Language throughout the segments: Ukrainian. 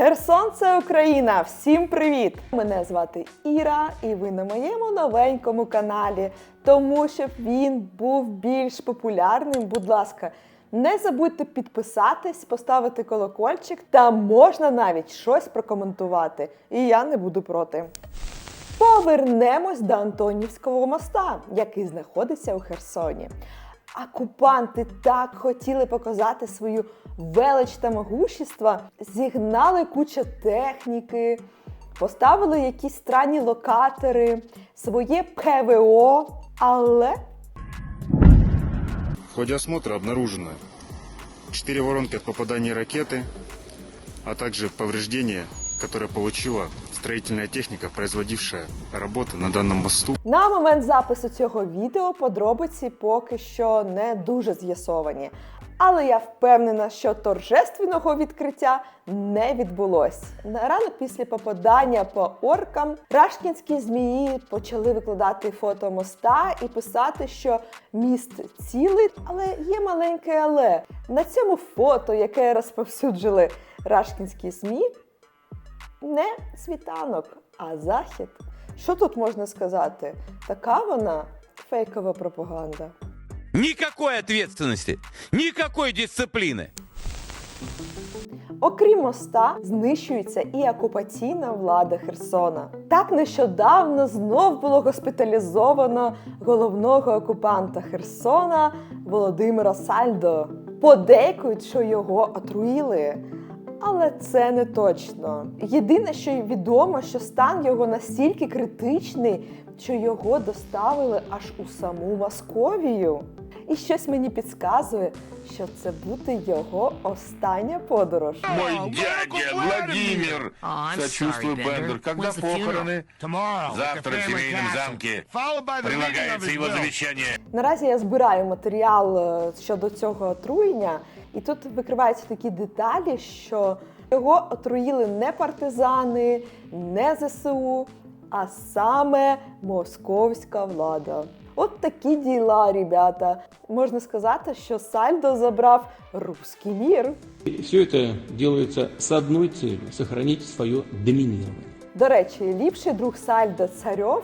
Херсон це Україна! Всім привіт! Мене звати Іра, і ви на моєму новенькому каналі. Тому щоб він був більш популярним, будь ласка, не забудьте підписатись, поставити колокольчик та можна навіть щось прокоментувати. І я не буду проти. Повернемось до Антонівського моста, який знаходиться у Херсоні. Окупанти так хотіли показати свою велич та могущество, зігнали кучу техніки, поставили якісь странні локатори, своє ПВО, але В ходе осмотра обнаружено 4 воронки от попадания ракеты, а также повреждения, которые получила строительная техника, производившая работы на данном мосту. На момент запису цього відео подробиці поки що не дуже з'ясовані. але я впевнена, що торжественного відкриття не відбулось. Рано після попадання по оркам рашкінські змії почали викладати фото моста і писати, що міст цілий, але є маленьке але. На цьому фото, яке розповсюджили рашкінські ЗМІ, не світанок, а захід. Що тут можна сказати? Така вона фейкова пропаганда. Никакой ответственности, никакой дисциплины. Окрім моста, знищується і окупаційна влада Херсона. Так нещодавно знов було госпіталізовано головного окупанта Херсона Володимира Сальдо. Подейкують, що його отруїли. Але це не точно. Єдине, що відомо, що стан його настільки критичний, що його доставили аж у саму Московію. І щось мені підказує, що це буде його остання подорож. Мой дядя Владимир. Сочувствую, Бендер. Когда похороны? Завтра в семейном замке. Прилагается его завещание. Наразі я збираю матеріал е, щодо цього отруєння, і тут викриваються такі деталі, що його отруїли не партизани, не ЗСУ, а саме московська влада. От такі діла, ребята. Можна сказати, що Сальдо забрав руський мір. И все это делается с одной целью – сохранить свое доминирование. До речі, ліпший друг Сальдо Царьов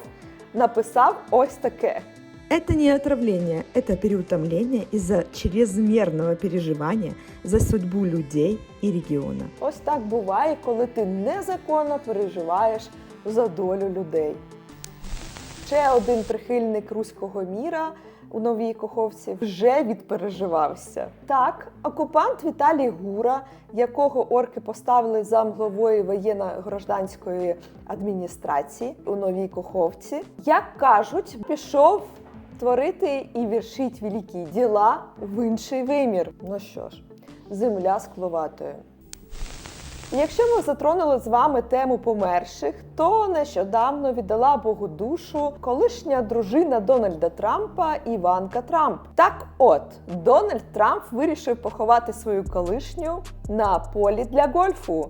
написав ось таке. Это не отравление, это переутомление из-за чрезмерного переживания за судьбу людей и региона. Ось так буває, коли ти незаконно переживаєш за долю людей. Ще один прихильник руського міра у новій Коховці вже відпереживався. Так, окупант Віталій Гура, якого орки поставили замглавою воєнно-гражданської адміністрації у новій Коховці, як кажуть, пішов творити і віршить великі діла в інший вимір. Ну що ж, земля скловатою. Якщо ми затронули з вами тему померших, то нещодавно віддала Богу душу колишня дружина Дональда Трампа Іванка Трамп. Так от, Дональд Трамп вирішив поховати свою колишню на полі для гольфу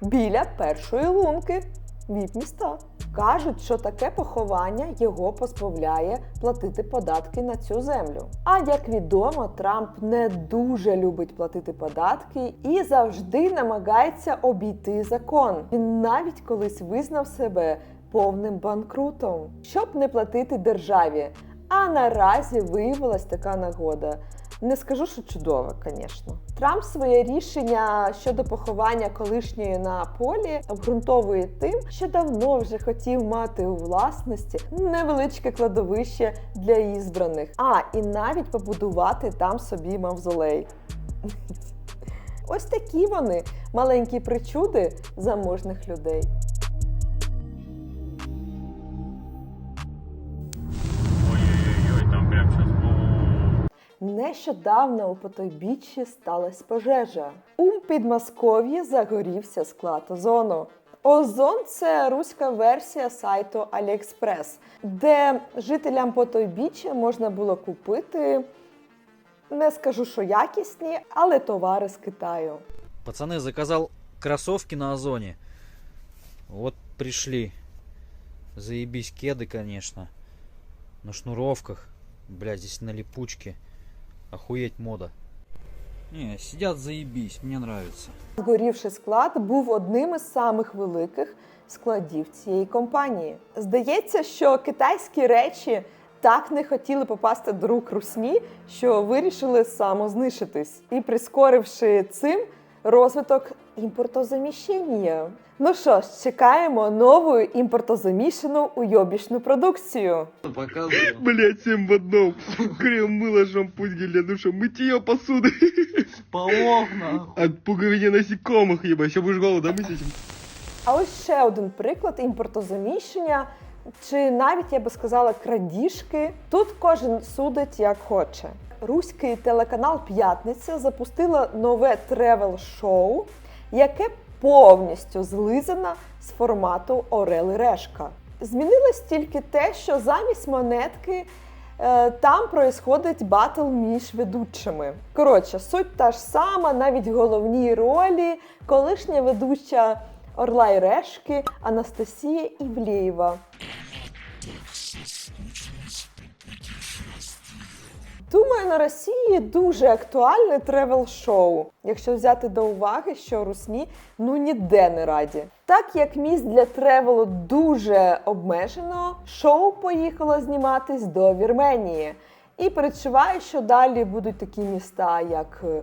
біля першої лунки віп міста. Кажуть, що таке поховання його позбавляє платити податки на цю землю. А як відомо, Трамп не дуже любить платити податки і завжди намагається обійти закон. Він навіть колись визнав себе повним банкрутом, щоб не платити державі. А наразі виявилась така нагода. Не скажу, що чудово, звісно. Трамп своє рішення щодо поховання колишньої на полі обґрунтовує тим, що давно вже хотів мати у власності невеличке кладовище для ізбраних, а і навіть побудувати там собі мавзолей. Ось такі вони маленькі причуди заможних людей. Нещодавно у Потойбіччі сталася пожежа. У Підмосков'ї загорівся склад озону. Озон це руська версія сайту AliExpress, де жителям Потойбіччя можна було купити, не скажу, що якісні, але товари з Китаю. Пацаны, заказал кроссовки на Озоне. Вот пришли. Заебись кеды, конечно. На шнуровках. Бля, здесь на липучке. Охуеть мода. Не, сидят заебись, мне нравится. Згорівший склад був одним із самих великих складів цієї компанії. Здається, що китайські речі так не хотіли попасти до рук русні, що вирішили самознищитись і прискоривши цим розвиток імпортозаміщення. Ну що ж, чекаємо нову імпортозамішану уйобічну продукцію. Блять, всем в одном. Крем, мыло, шампунь, гель для душа, мытье посуды. Полох, нахуй. От пуговиня насекомых, ебать. Еще будешь голову домыть этим. А ось ще один приклад імпортозаміщення, чи навіть я би сказала крадіжки. Тут кожен судить як хоче. Руський телеканал П'ятниця запустила нове тревел-шоу, яке повністю злизане з формату Орел і Решка. Змінилось тільки те, що замість монетки е, там происходить батл між ведучими. Коротше, суть та ж сама, навіть головні ролі, колишня ведуча Орла і Решки Анастасія Івлєєва. Думаю, на Росії дуже актуальне тревел-шоу, якщо взяти до уваги, що русні ну ніде не раді. Так як місць для тревелу дуже обмежено, шоу поїхало зніматись до Вірменії. І передчуваю, що далі будуть такі міста, як е,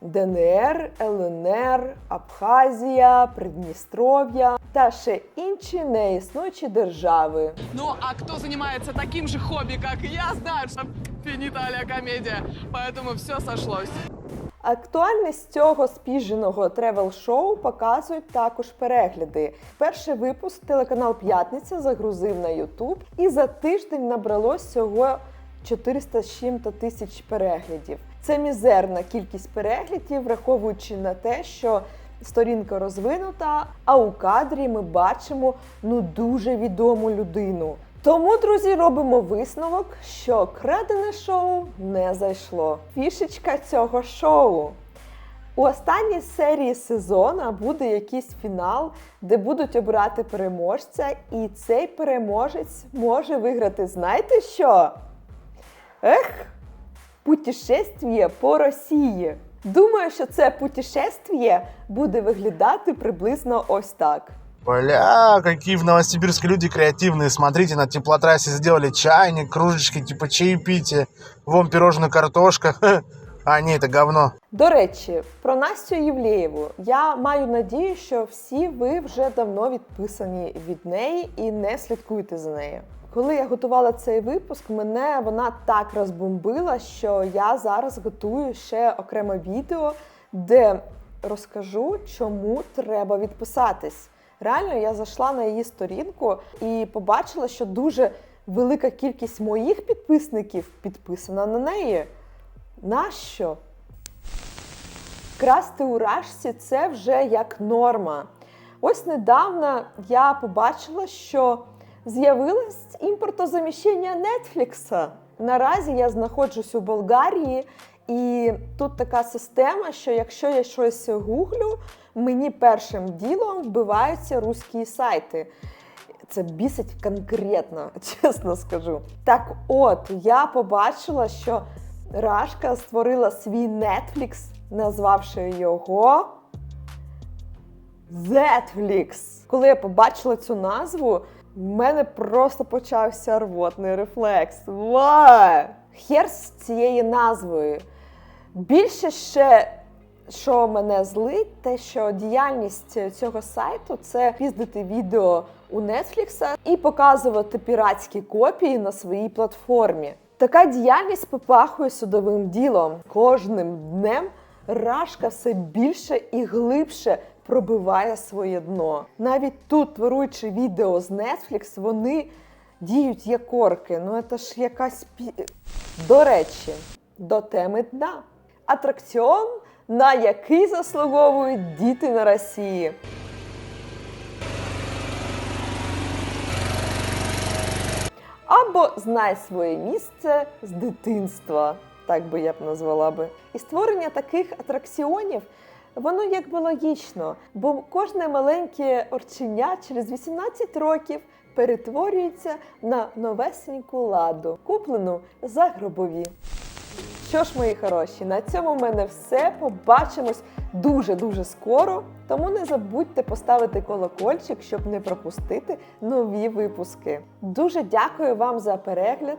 ДНР, ЛНР, Абхазія, Придністров'я та ще інші неіснуючі держави. Ну, а кто занимается таким же хобби, как и я, знает, что финиталия комедия. Поэтому все сошлось. Актуальність цього спіженого тревел-шоу показують також перегляди. Перший випуск телеканал П'ятниця загрузив на Ютуб, і за тиждень набралось всього 400 з чим-то тисяч переглядів. Це мізерна кількість переглядів, враховуючи на те, що сторінка розвинута, а у кадрі ми бачимо ну дуже відому людину. Тому, друзі, робимо висновок, що крадене шоу не зайшло. Фішечка цього шоу. У останній серії сезону буде якийсь фінал, де будуть обирати переможця, і цей переможець може виграти. Знаєте що? Ех, путешествие по Росії. Думаю, що це путешествие буде виглядати приблизно ось так. Бля, какие в Новосибирске люди креативные. Смотрите, на теплотрассе сделали чайник, кружечки, типа чаепития. Вон пирожная картошка. А, не, это говно. До речі, про Настю Євлеєву. Я маю надію, що всі ви вже давно відписані від неї і не слідкуєте за нею. Коли я готувала цей випуск, мене вона так розбомбила, що я зараз готую ще окреме відео, де розкажу, чому треба відписатись. Реально, я зайшла на її сторінку і побачила, що дуже велика кількість моїх підписників підписана на неї. Нащо? Красти у рашці це вже як норма. Ось недавно я побачила, що з'явилось імпортозаміщення Нетфлікса. Наразі я знаходжусь у Болгарії, і тут така система, що якщо я щось гуглю, мені першим ділом вбиваються руські сайти. Це бісить конкретно, чесно скажу. Так от, я побачила, що Рашка створила свій Netflix, назвавши його Netflix. Коли я побачила цю назву, в мене просто почався рвотний рефлекс. Ва! Хер з цією назвою. Більше ще, що мене злить, те, що діяльність цього сайту це піздити відео у Netflix і показувати піратські копії на своїй платформі. Така діяльність попахує судовим ділом. Кожним днем Рашка все більше і глибше пробиває своє дно. Навіть тут, творуючи відео з Netflix, вони діють як орки. Ну це ж якась пі... До речі, до теми дна. Атракціон, на який заслуговують діти на Росії. Або знай своє місце з дитинства, так би я б назвала би. І створення таких атракціонів, воно якби логічно, бо кожне маленьке орченя через 18 років перетворюється на новесеньку ладу, куплену за гробові. Що ж, мої хороші, на цьому в мене все. Побачимось дуже-дуже скоро. Тому не забудьте поставити колокольчик, щоб не пропустити нові випуски. Дуже дякую вам за перегляд.